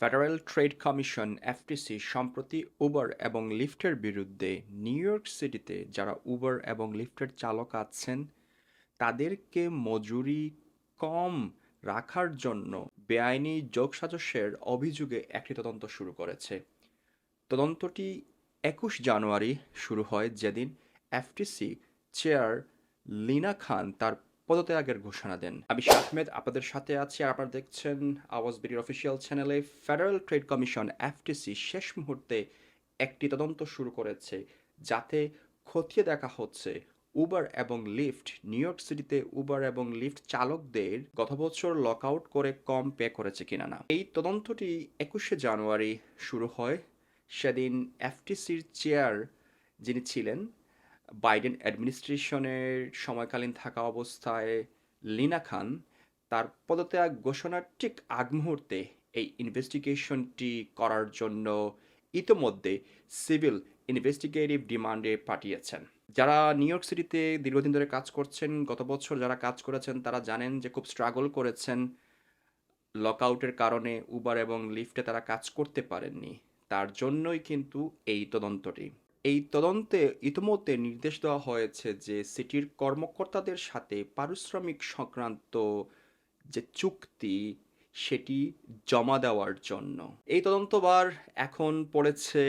Federal trade commission FTC সম্প্রতি Uber এবং লিফটের বিরুদ্ধে নিউ ইয়র্ক সিটিতে যারা উবার এবং লিফটের চালক আছেন, তাদেরকে মজুরি কম রাখার জন্য বেআইনি যোগসাজশের অভিযোগে একটি তদন্ত শুরু করেছে। তদন্তটি একুশ জানুয়ারি শুরু হয় যেদিন এফটিসি চেয়ার লিনা খান তার পদত্যাগের ঘোষণা দেন। আমি আহমেদ, আপনাদের সাথে আছি আর আপনারা দেখছেন আওয়াজ বিডির অফিসিয়াল চ্যানেলে। ফেডারেল ট্রেড কমিশন, এফটিসি, শেষ মুহূর্তে একটি তদন্ত শুরু করেছে যাতে খতিয়ে দেখা হচ্ছে উবার এবং লিফট, নিউ ইয়র্ক সিটিতে উবার এবং লিফট চালকদের গত বছর লকআউট করে কম পে করেছে কিনা না। এই তদন্তটি একুশে জানুয়ারি শুরু হয়। সেদিন এফটিসির চেয়ার যিনি ছিলেন বাইডেন অ্যাডমিনিস্ট্রেশনের সময়কালীন থাকা অবস্থায় লিনা খান তার পদত্যাগ ঘোষণার ঠিক আগ মুহূর্তে এই ইনভেস্টিগেশনটি করার জন্য ইতোমধ্যে সিভিল ইনভেস্টিগেটিভ ডিমান্ডে পাঠিয়েছেন। যারা নিউ ইয়র্ক সিটিতে দীর্ঘদিন ধরে কাজ করছেন, গত বছর যারা কাজ করেছেন, তারা জানেন যে খুব স্ট্রাগল করেছেন। লকআউটের কারণে উবার এবং লিফটে তারা কাজ করতে পারেননি। তার জন্যই কিন্তু এই তদন্তটি। এই তদন্তে ইতিমধ্যে নির্দেশ দেওয়া হয়েছে যে সিটির কর্মকর্তাদের সাথে পারিশ্রমিক সংক্রান্ত যে চুক্তি, সেটি জমা দেওয়ার জন্য। এই তদন্তবার এখন পড়েছে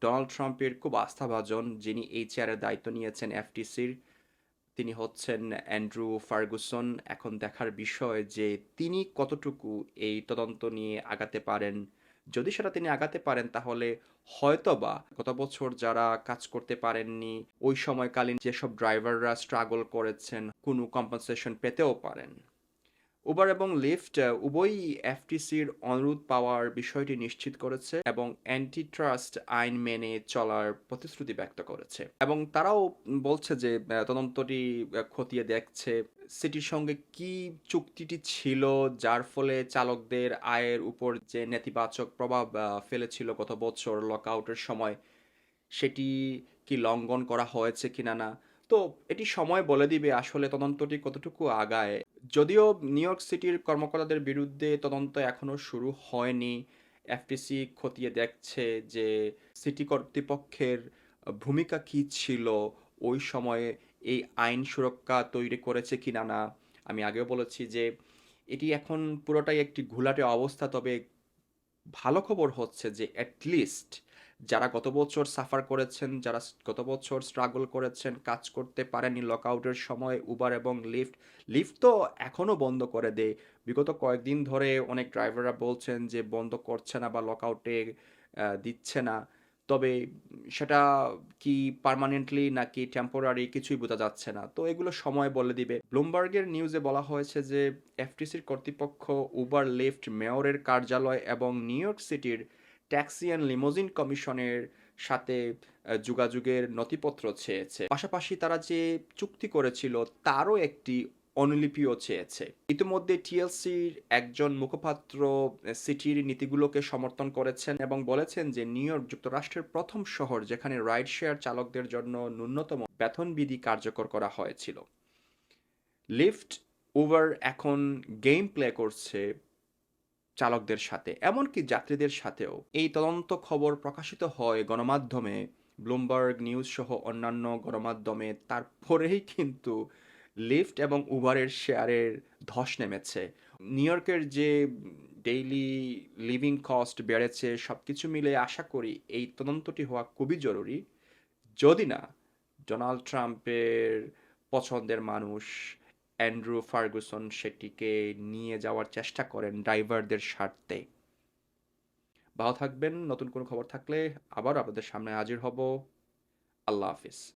ডোনাল্ড ট্রাম্পের খুব আস্থাভাজন, যিনি এই চেয়ারের দায়িত্ব নিয়েছেন এফটিসির। তিনি হচ্ছেন অ্যান্ড্রু ফার্গুসন। এখন দেখার বিষয় যে তিনি কতটুকু এই তদন্ত নিয়ে আগাতে পারেন যদি সেটা তিনি আগাতে পারেন, তাহলে হয়তোবা গত বছর যারা কাজ করতে পারেননি, ওই সময়কালীন যেসব ড্রাইভাররা স্ট্রাগল করেছেন, কোনো কম্পেনসেশন পেতেও পারেন। উবার এবং লিফট উভয়ই এফটিসির অনুরোধ পাওয়ার বিষয়টি নিশ্চিত করেছে এবং অ্যান্টি ট্রাস্ট আইন মেনে চলার প্রতিশ্রুতি ব্যক্ত করেছে। এবং তারাও বলছে যে তদন্তটি খতিয়ে দেখছে। সিটির সঙ্গে কি চুক্তিটি ছিল, যার ফলে চালকদের আয়ের উপর যে নেতিবাচক প্রভাব ফেলেছিল গত বছর লকআউটের সময়, সেটি কি লঙ্ঘন করা হয়েছে কিনা না? তো এটি সময় বলে দিবে আসলে তদন্তটি কতটুকু আগায়। যদিও নিউ ইয়র্ক সিটির কর্মকর্তাদের বিরুদ্ধে তদন্ত এখনও শুরু হয়নি এফটিসি খতিয়ে দেখছে যে সিটি কর্তৃপক্ষের ভূমিকা কী ছিল, ওই সময়ে এই আইন সুরক্ষা তৈরি করেছে কিনা না, আমি আগেও বলেছি যে এটি এখন পুরোটাই একটি ঘোলাটে অবস্থা, তবে ভালো খবর হচ্ছে যে অ্যাটলিস্ট যারা গত বছর সাফার করেছেন, যারা গত বছর স্ট্রাগল করেছেন, কাজ করতে পারেনি লকআউটের সময় উবার এবং লিফট লিফট তো এখনও বন্ধ করে দেয়। বিগত কয়েকদিন ধরে অনেক ড্রাইভাররা বলছেন যে বন্ধ করছে না বা লকআউটে দিচ্ছে না। তবে সেটা কি পার্মানেন্টলি নাকি টেম্পোরারি কিছুই বোঝা যাচ্ছে না। তো এগুলো সময় বলে দিবে। ব্লুমবার্গের নিউজে বলা হয়েছে যে, এফটিসির কর্তৃপক্ষ, উবার লিফট, মেয়রের কার্যালয় এবং নিউ ইয়র্ক সিটির ট্যাক্সি অ্যান্ড লিমোজিন কমিশনের সাথে যোগাযোগের নথিপত্র চেয়েছে পাশাপাশি তারা যে চুক্তি করেছিল, তারও একটি অনুলিপিও চেয়েছে। ইতিমধ্যে টিএলসির একজন মুখপাত্র সিটির নীতিগুলোকে সমর্থন করেছেন এবং বলেছেন যে নিউ ইয়র্ক যুক্তরাষ্ট্রের প্রথম শহর যেখানে রাইড শেয়ার চালকদের জন্য ন্যূনতম বেতন বিধি কার্যকর করা হয়েছিল। লিফট, উবার এখন গেম প্লে করছে চালকদের সাথে, এমনকি যাত্রীদের সাথেও। এই তদন্ত খবর প্রকাশিত হয় গণমাধ্যমে। ব্লুমবার্গ নিউজ সহ অন্যান্য গণমাধ্যমে। তারপরেই কিন্তু লিফট এবং উবারের শেয়ারের ধস নেমেছে। নিউ ইয়র্কের যে ডেইলি লিভিং কস্ট বেড়েছে সব কিছু মিলে আশা করি এই তদন্তটি হওয়া খুবই জরুরি। যদি না ডোনাল্ড ট্রাম্পের পছন্দের মানুষ অ্যান্ড্রু ফার্গুসন সেটিকে নিয়ে যাওয়ার চেষ্টা করেন ড্রাইভারদের স্বার্থে। ভালো থাকবেন, নতুন কোনো খবর থাকলে আবার আপনাদের সামনে হাজির হব। আল্লাহ হাফিজ।